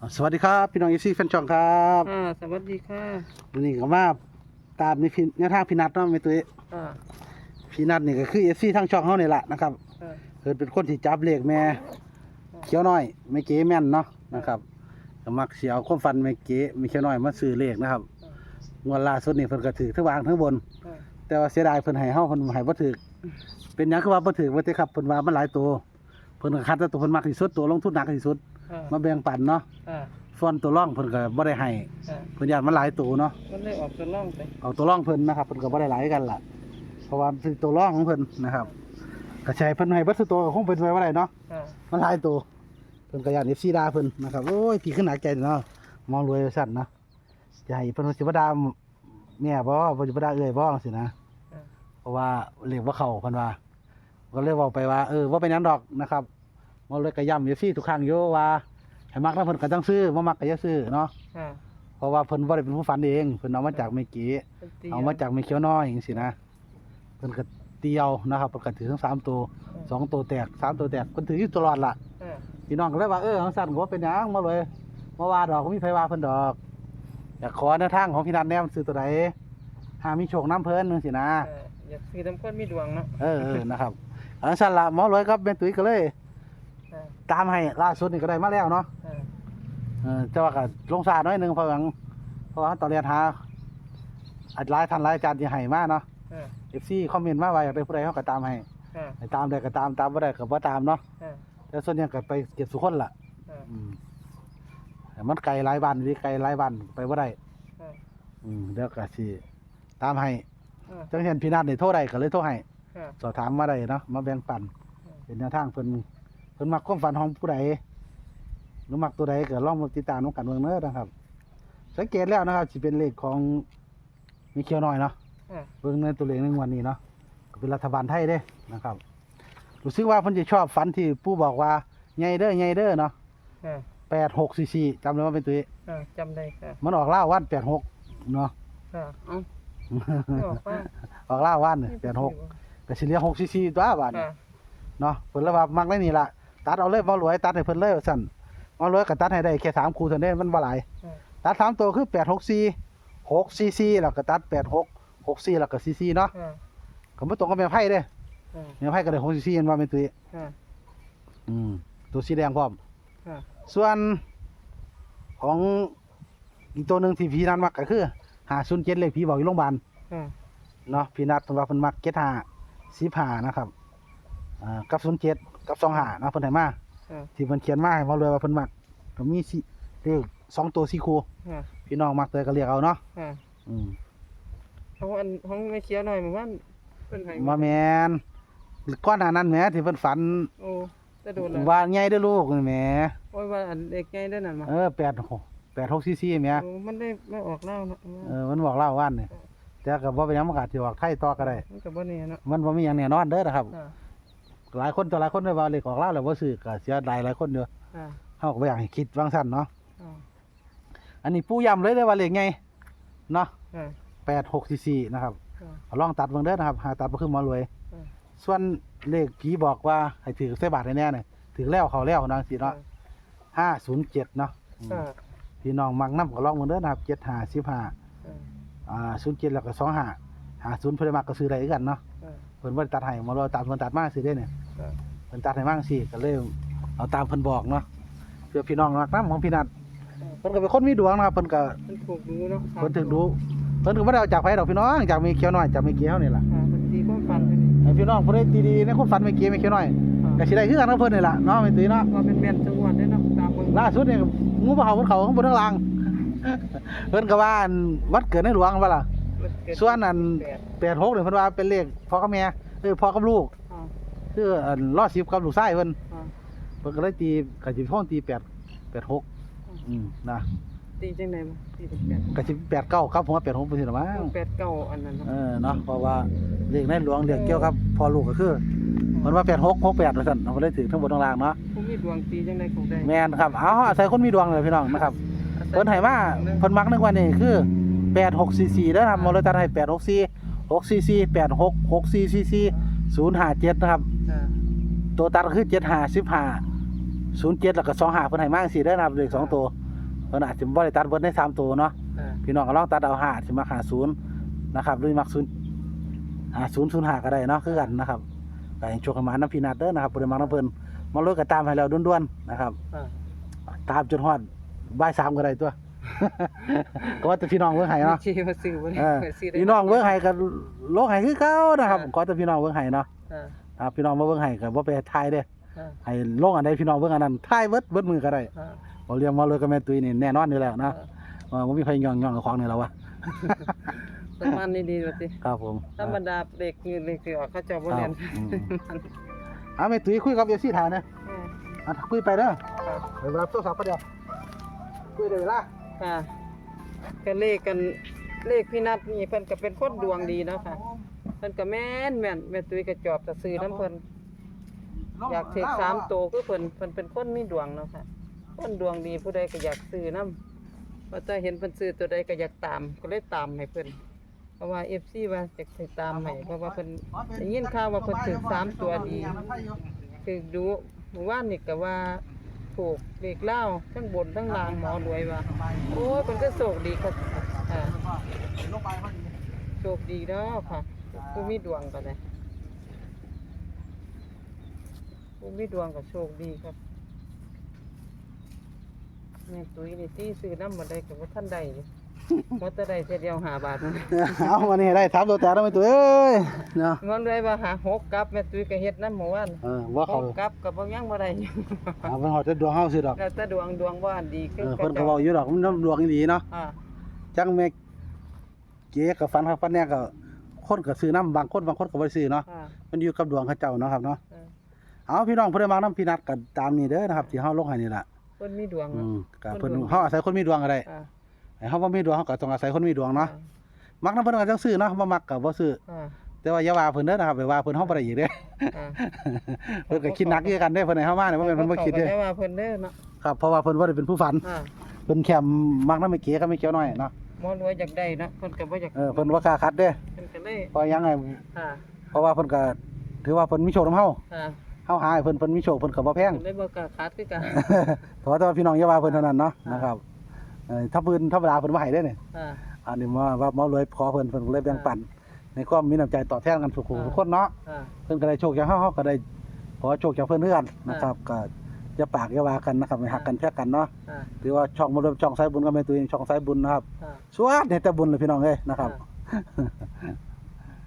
อ่าสวัสดีครับ พี่น้องเอฟซีแฟนช่องครับค่ะสวัสดีค่ะวันนี้ก็มาตามในพี่แนวทางพี่นัทเนาะไม่ตุ้ยค่ะพี่นัทนี่ก็คือเอฟซีทั้งช่องเฮานี่แหละนะครับค่ะเพิ่นเป็นคนที่จับเลขแม่เขียวน้อยไม่เก๋แม่นเนาะนะครับก็มักสิเอาความฝันไม่เก๋ไม่เขียวน้อยมาซื้อเลขนะครับงวดล่าสุดนี่เพิ่นก็ถือทั้งวางทั้งบนค่ะแต่ว่าเสียดายเพิ่นให้เฮาเพิ่นให้บ่ถูกเป็นหยังคือว่าบ่ถูกว่าแต่ครับเพิ่นว่ามันหลายตัวเพิ่นก็คัดแต่ตัวเพิ่นมักที่สุดตัวลงทุนหนักที่สุด ค่ะมาแบ่งปันเนาะค่ะส่วนตัวร่องเพิ่นก็บ่ได้ให้ค่ะเพิ่นอยากมันหลายตัวเนาะมันได้ออกตัวล่องไปเอาตัวร่องเพิ่นนะครับเพิ่นก็บ่ได้หลายกันล่ะเพราะว่าเป็นตัวร่องของเพิ่นนะครับก็ใช้เพิ่นให้เบิดทุกตัวก็คงเป็นไว้บ่ได้เนาะค่ะมันหลายตัวเพิ่นก็อยาก FC ด่าเพิ่นนะครับโอ้ยพี่ขึ้นหนักใจเนาะมองรวยว่าซั่นเนาะจะให้เพิ่นว่าสิบ่ด่าแม่บ่บ่สิบ่ด่าเอ้ยบ่จังซี่นะค่ะเพราะว่าเรียกว่าเข้าเพิ่นว่า ก็เลยเว้าไปว่า เออบ่เป็นหยังดอกนะครับมองเลยก็ย้ำ FC ทุกครั้งอยู่ว่า ให้มักแล้วเพิ่นก็ต้องซื้อบ่มักก็อย่าซื้อเนาะค่ะเพราะว่าเพิ่นบ่ได้เป็นผู้ฝันเองเพิ่นเอามาจากเมกี้เป็นตีเอามาจากไม่เขียวน้อยอย่างสินะเพิ่นก็เตียวนะครับเพิ่นก็ถือทั้งสามตัวสองตัวแตกสามตัวแตกเพิ่นถืออยู่ตลอดล่ะค่ะพี่น้องก็เลยว่าเออของสั่นก็ว่าเป็นหยังมาเลยมาว่าดอกก็มีไผว่าเพิ่นดอกอยากขอแนวทางของพี่นันแนมนซื้อตัวใดหามีโชคน้ำเพิ่นจังซี่นะ ค่ะอยากซื้อน้ำข้นมีดวงเนาะ เออเออนะครับอันสั่นละหมอรวยครับแม่ตุ้ยก็เลยค่ะ ตามให้ล่าสุดนี่ก็ได้มาแล้วเนาะค่ะเออแต่ว่าก็ลงซาน้อยหนึงเพราะหยังเพราะว่าตอนเรียนหาอาจหลายท่านหลายอาจารย์ที่ให้มาเนาะค่ะ FC คอมเมนต์มาว่าอยากได้ผู้ใดเฮาก็ตามให้ค่ะให้ตามได้ก็ตามตามบ่ได้ก็บ่ตามเนาะค่ะแต่ส่วนใหญ่ก็ไปเก็บสุคนล่ะค่ะอืมแต่มันไกลหลายบ้านนี่ไกลหลายบ้านไปบ่ได้ค่ะอืมเดี๋ยวก็สิตามให้ค่ะจังเห็นพี่นัทนี่โทรได้ก็เลยโทรให้ค่ะสอบถามมาได้เนาะมาแบ่งปันอืมเป็นแนวทางเพิ่น เพิ่นมักความฝันของผู้ใดหรือมักตัวใดก็ลองมาติดตามนำกันเบิ่งเด้อนะครับ สังเกตแล้วนะครับสิเป็นเลขของมีเขียวน้อยเนาะค่ะเบิ่งในตัวเลขในงวดนี้เนาะก็เป็นรัฐบาลไทยเด้นะครับรู้สึกว่าเพิ่นจะชอบฝันที่ปู่บอกว่าใหญ่เด้อใหญ่เด้อเนาะค่ะ8644จำได้ว่าเป็นตัวนี้ค่ะจำได้ค่ะมันออกล่าวัน86เนาะ ค่ะเอ้าไม่ออกว่าออกล่าวัน86ก็สิเหลือ644ตัวบาดนี้ค่ะเนาะเพิ่นเลยว่ามักได้นี่ล่ะ ตัดเอาเลยบ่รวยตัดให้เพิ่นเลยว่าซั่นบ่รวยก็ตัดให้ได้แค่3คู่เท่านั้นมันบ่หลายค่ะตัดสามตัวคือ864 644แล้วก็ตัด86 64แล้วก็44เนาะค่ะก็บ่ตรงกับแม่ไพ่เด้ค่ะแม่ไพ่ก็ได้644เห็นว่าแม่ตุ้ยค่ะอืมตัวสีแดงพร้อมค่ะส่วนของอีกตัวหนึ่งที่พี่นัทมักก็คือหาซุนเจ็ดเลขพี่บอกอยู่โรงพยาบาลค่ะเนาะพี่นัทเพิ่นว่าเพิ่นมักเจ็ดหาสิบหานะครับ อ่ากับซุนเจ็ดกับสองหานะเพิ่นให้มาค่ะที่เพิ่นเขียนมาให้มาเลยว่าเพิ่นมักก็มีสิเลขสองตัวสี่คู่ค่ะพี่น้องมักเลยก็เรียกเอาเนาะค่ะอืมเอาอันห้องไม่เคี้ยวหน่อยเหมือนว่าเป็นไงมาแมนก้อนหน้านั้นแหมที่เพิ่นฝันโอ้จะโดนอะไรว่าใหญ่เด้อลูกนี่แหมโอ้ยว่าอันเด็กไงได้นั่นมาเออแปดหกแปดหกสี่สี่แหมโอ้มันได้ไม่ออกเล่าเนาะเออมันบอกเล่าว่านนี่แต่ก็บ่เป็นหยังมันก็อาจสิออกไทยต่อก็ได้มันกับว่านี่เนาะมันบ่มีหยังแน่นอนเด้อนะครับอ่า หลายคนต่อหลายคนได้ว่าเลขออกแล้วแล้วบ่ซื้อก็เสียดายหลายคนเด้ออ่าเฮาก็บ่อยากให้คิดวางซั่นเนาะอ่าอันนี้ปู่ย้ำเลยเด้อว่าเลขไงเนาะอ่า8644นะครับอ่าเอาลองตัดเบิ่งเด้อนะครับหาตัดบ่คือหมอรวยอ่าส่วนเลขผีบอกว่าให้ถือใส่บาทให้แน่นี่ถือแล้วเขาแล้วเนาะสิเนาะ507เนาะอืมอ่าพี่น้องมักนำก็ลองเบิ่งเด้อนะครับ75 15อ่าอ่า07แล้วก็25 50เพิ่นมักก็ซื้อได้คือกันเนาะอ่า เพิ่นบ่ได้ตัดให้หมอรวยตัดเพิ่นตัดมาซื้อได้เนี่ยอ่าเพิ่นตัดให้มั่งสิก็เลยเอาตามเพิ่นบอกเนาะเพื่อพี่น้องรักน้ำของพี่นัทเพิ่นก็เป็นคนมีดวงนะครับเพิ่นก็มันถูกดูเนาะเพิ่นถึงดูเพิ่นก็บ่ได้เอาจากไผดอกพี่น้องจากมีเขียวน้อยจากมีเกี้ยวนี่ล่ะอ่ามันตีความฝันไปนี่ให้พี่น้องผู้ใดดีๆในคนฝันมีเกี้ยวมีเขียวน้อยอ่าก็สิได้คือกันกับเพิ่นนี่ล่ะเนาะแม่ตุ้ยเนาะว่าเป็นแม่นจังหวัดได้เนาะตามเบิ่งล่าสุดนี่งูบ่เห่าบนเขาข้างบนข้างล่าง เพิ่นก็ว่าอันวัดเกิดในหลวงว่าล่ะมันเกิด ส่วนอันแปด86นี่เพิ่นว่าเป็นเลขพ่อกับแม่เออพ่อกับลูกอ่าคืออันรอด10กับลูกชายเพิ่นอ่าเพิ่นก็เลยตีก็สิพ้องตี8 86อืมนะตีจังได๋บ่ตีเป็นแปดก็สิแปดเก้าครับผมว่าแปดหกเป็นสิหรือมั้งแปดเก้าอันนั้นเนาะเออเนาะเพราะว่าเรียกในหลวงเรียกเกี่ยวกับพอลูกก็คือมันว่าแปดหกหกแปดว่าซั่นเอาไปเลยถือทั้งบนทั้งล่างเนาะผู้มีดวงตีจังได๋คงได้แม่นครับเอาอาศัยคนมีดวงเลยพี่น้องนะครับเพิ่นให้มาเพิ่นมักในวันนี้คือ แปดหกสี่สี่นะครับมาเลยตัดให้แปดหกสี่หกสี่สี่แปดหกหกสี่สี่สี่ศูนย์ห้าเจ็ดนะครับอ่าตัวตัดก็คือเจ็ดห้าสิบห้าศูนย์เจ็ดแล้วก็สองห้าเพิ่นให้มาสี่ได้อนะครับเลขสองตัวเพิ่นอาจจะบ่ได้ตัดเบิดในสามตัวเนาะค่ะพี่น้องก็ลองตัดเอาห้าสิมักหาศูนย์นะครับหรือมักศูนย์หาศูนย์ศูนย์ห้าก็ได้เนาะคือกันนะครับก็ให้โชคกันมาน้ำพีนัดเด้อนะครับบ่ได้มักน้ำเพิ่นมาเลยก็ตามให้แล้วด่วนๆนะครับค่ะตามจนฮอดบ่ายสามก็ได้ตัว ก็ว่าแต่พี่น้องเบิ่งให้เนาะชีมาซื้อบ่เออได้ซื้อได้พี่น้องเบิ่งให้ก็โลกให้คือเก่านะครับขอแต่พี่น้องเบิ่งให้เนาะค่ะครับพี่น้องมาเบิ่งให้ก็บ่ไปทายเด้อค่ะให้ลงอันใดพี่น้องเบิ่งอันนั้นทายเบิดเบิดมือก็ได้ค่ะบ่เรียงมาเลยกับแม่ตุ้ยนี่แน่นอนอยู่แล้วนะค่ะเออบ่มีไผย่องๆกับของนี่แล้ววะประมาณนี้ดีว่าติครับผมธรรมดาเด็กยืนเลยคือออกเขาเจ้าบ่เรียนครับอืมเอาแม่ตุ้ยคุยกับ FC ถ่ายนะค่ะอะคุยไปเด้อค่ะเดี๋ยวรับโทรศัพท์ไปเดียวคุยได้เวลา ค่ะก็เลขกันเลขพี่นัทนี่เพิ่นก็เป็นคนดวงดีเนาะค่ะเพิ่นก็แม่นแม่นแม่ตุ้ยก็จอบจะซื้อน้ำเพิ่นอยากถือสามโตวคือเพิ่นเพิ่นเป็นคนมีดวงเนาะค่ะคนดวงดีผู้ใดก็อยากซื้อน้ำว่าแต่เห็นเพิ่นซื้อตัวใดก็อยากตามก็เลยตามให้เพิ่นเพราะว่า FC ว่าอยากสิตามให้เพราะว่าเพิ่นได้ยินข่าวว่าเพิ่นถือสามตัวดีคือดูหมู่บ้านนี่ก็ว่า ถูกเลขเล่าทั้งบนทั้งล่างหมอรวยว่าโอ้ยมันก็โชคดีครับอ่าโชคดีเนาะค่ะผู้มีดวงก็ได้ผู้มีดวงก็โชคดีครับแม่ตุ้ยนี่ที่ซื้อน้ำมาได้ก็ว่าท่านใดอยู่ ว่าแต่ใดเสียเดียวหาบาทนะเอาวันนี้ได้ถามตัวแต่แล้วแม่ตุ้ยเอ้ยเนาะหมอรวยว่าหาหกกับแม่ตุ้ยก็เฮ็ดน้ำหมู่บ้านเออว่าหเขากกับก็บ่ยังบ่ได้อยู่เอาเพิ่นฮอดแต่ดวงเฮาสิดอกแล้วแต่ดวงดวงว่าอันดีเอขึ้นอเพิ่นก็เว้าอยู่ดอกมันดวงอีหลีเนาะอ่าจังแม่เก๋กับฟันครับฟันเนี่ยก็คนก็ซื้อน้ำบางคนบางคนก็บ่ได้ซื้อเนาะอ่ามันอยู่กับดวงเขาเจ้าเนาะครับเนาะเออเอาพี่น้องเพิ่นได้มาน้ำพี่นัดก็ตามนี้เด้อนะครับที่เฮาลงให้นี่ล่ะเพิ่นมีดวงอืเนาะมก็คนเพิ่นดวงเฮาอาศัยคนมีดวงก็ได้ อ่า ให้เฮาบ่มีดวงเฮาก็ต้องอาศัยคนมีดวงเนาะมักน้ำเพิ่นก็จังซื้อเนาะบ่มักก็บ่ซื้ออ่าแต่ว่าอย่าว่าเพิ่นเด้อนะครับไปว่าเพิ่นเฮาบ่ได้อีกเด้ออ่าเพิ่นก็คิดหนักคือกันเด้อเพิ่นให้เฮามาเนี่ยบ่แม่นเพิ่นบ่คิดเด้อขาก็ว่าเพิ่นเด้อเนาะครับเพราะว่าเพิ่นบ่ได้เป็นผู้ฝันอ่าเพิ่นแค่มักน้ำไม่เก๋กับไม่เกี่ยวน้อยเนาะหมอรวยอยากได้เนาะเพิ่นก็บ่อยากเออเพิ่นบ่กล้าคัดเด้อเพิ่นก็เลยเพราะยังไงอ่าเพราะว่าเพิ่นก็ถือว่าเพิ่นมีโชคนำเฮาอ่าเฮาหาให้เพิ่นเพิ่นมีโชคเพิ่นก็บ่แพง เพิ่นเลยบ่กล้าคัดคือกันเพราะว่าแต่ว่าพี่น้องอย่าว่าเพิ่นเท่านั้นเนาะนะครับ เออถ้าเพิ่นธรรมดาเพิ่นบ่ให้เด้อนี่อ่า อันนี้ว่าว่าหมอรวยขอเพิ่นเพิ่นก็เลยแบ่งปันในความมีน้ำใจตอบแทนกันทุกคนอ่า ทุกคนเนาะอ่า เพิ่นก็ได้โชคจากเฮาเฮาก็ได้ขอโชคจากเพิ่นเพื่อนนะครับก็อย่าปากอย่าว่ากันนะครับให้หักกันแค่กันเนาะอ่า ถือว่าช่องบ่รวมช่องสายบุญก็แม่นตัวเองช่องสายบุญนะครับ อ่า สวัสดีแต่บุญเลยพี่น้องเอ้ยนะครับ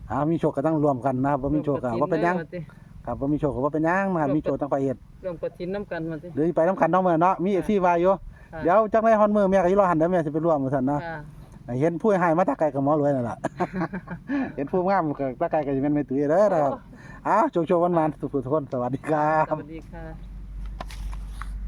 อ่ามีโชคก็ต้องรวมกันนะครับบ่มีโชคก็บ่เป็นหยังรวมกฐิครับบ่มีโชคก็บ่เป็นหยังนะครับมีโชคต้องไปเฮ็ดรวมกฐินน้ำกันมาสิ หรือไปนํกันเนาะมื้อเนาะมี FC ว่าอยู่อ่า เดี๋ยวจักได้ฮอนมือแม่ก็สิรอหันเด้อแม่สิไปร่วมว่าซั่นเนาะอ่าให้เห็นผู้ให้มาตาไกลกับหมอรวยนั่นล่ะเห็นผู้งามก็ตาไกลก็สิแม่นแม่ตุ้ยเด้อนะครับอ้าวโชคๆหวานๆทุกๆทุกคนสวัสดีครัสบ วัสดีค่ะ